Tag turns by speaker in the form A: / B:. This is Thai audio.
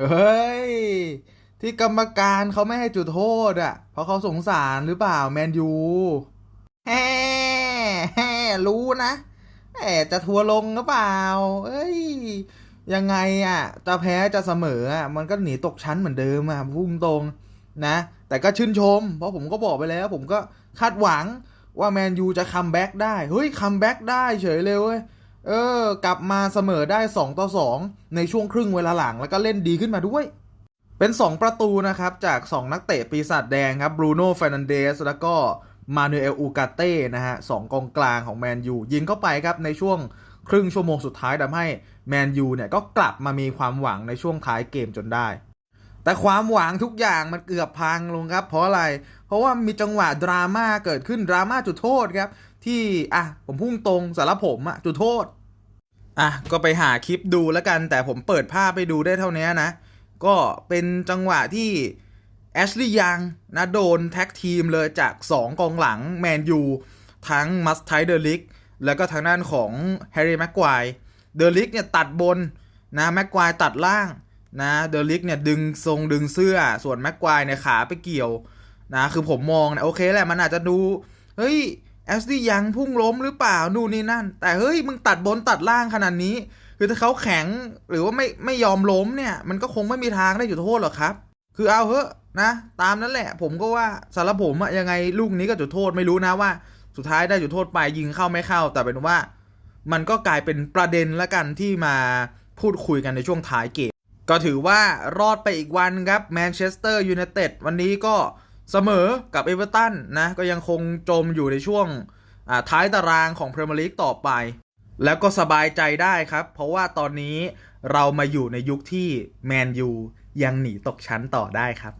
A: เฮ้ย ที่กรรมการเขาไม่ให้จุดโทษอะ เพราะเขาสงสารหรือเปล่าแมนยูแฮ่แฮ่รู้นะแหมจะทัวร์ลงหรือเปล่า เอ้ย ยังไงอะ จะแพ้จะเสมออะ มันก็หนีตกชั้นเหมือนเดิมอะพุ่งตรงนะ แต่ก็ชื่นชม เพราะผมก็บอกไปแล้ว ผมก็คาดหวังว่าแมนยูจะคัมแบ็กได้ เฮ้ยคัมแบ็กได้เฉยเลยเว้ย เออ กลับมาเสมอได้ 2 ต่อ 2 ในช่วงครึ่งเวลาหลังแล้วก็เล่นดีขึ้นมาด้วย เป็น 2 ประตูนะครับ จาก 2 นักเตะปีศาจแดงครับบรูโน่เฟรนันเดสแล้วก็มานูเอลอูกาเต้นะฮะสองกองกลางของแมนยูยิงเข้าไปครับในช่วงครึ่งชั่วโมงสุดท้ายทำให้แมนยูเนี่ยก็กลับมามีความหวังในช่วงท้ายเกมจนได้ แต่ความหวังทุกอย่างมันเกือบพังลงครับ เพราะอะไร เพราะว่ามีจังหวะดราม่าเกิดขึ้นดราม่าจุดโทษครับ ที่อะผมพุ่งตรงสารบผมอะจุดโทษอะก็ไปหาคลิปดูแล้วกัน แต่ผมเปิดภาพไปดูได้เท่านี้นะ ก็เป็นจังหวะที่แอชลีย์ยังนะโดนแท็กทีมเลยจาก 2 กองหลังแมนยูทั้งมัสไทเดอร์ลิกแล้วก็ทางด้านของแฮร์รี่แม็กควายเดอร์ลิกเนี่ยตัดบนนะแม็กควายตัดล่าง นะเดลิกเนี่ยดึงทรงดึงเสื้อส่วนแม็กควายเนี่ยขาไปเกี่ยวนะคือผมมองเนะโอเคแหละมันอาจจะดูเฮ้ยแอสลี่ยังพุ่งล้มหรือเปล่านู่นนี่นั่น แต่เฮ้ยมึงตัดบนตัดล่างขนาดนี้ คือถ้าเขาแข็งหรือว่าไม่ไม่ยอมล้มเนี่ย มันก็คงไม่มีทางได้จุดโทษหรอกครับ คือเอาเถอะนะตามนั้นแหละ ผมก็ว่าสารบผมอะยังไงลูกนี้ก็จุดโทษไม่รู้นะว่า สุดท้ายได้จุดโทษไปยิงเข้าไม่เข้า แต่เป็นว่า มันก็กลายเป็นประเด็นละกันที่มาพูดคุยกันในช่วงท้ายเกม ก็ถือว่ารอดไปอีกวันครับแมนเชสเตอร์ยูไนเต็ดวันนี้ก็เสมอกับเอเวอร์ตันนะก็ยังคงจมอยู่ในช่วงท้ายตารางของพรีเมียร์ลีกต่อไป แล้วก็สบายใจได้ครับ เพราะว่าตอนนี้เรามาอยู่ในยุคที่แมนยูยังหนีตกชั้นต่อได้ครับ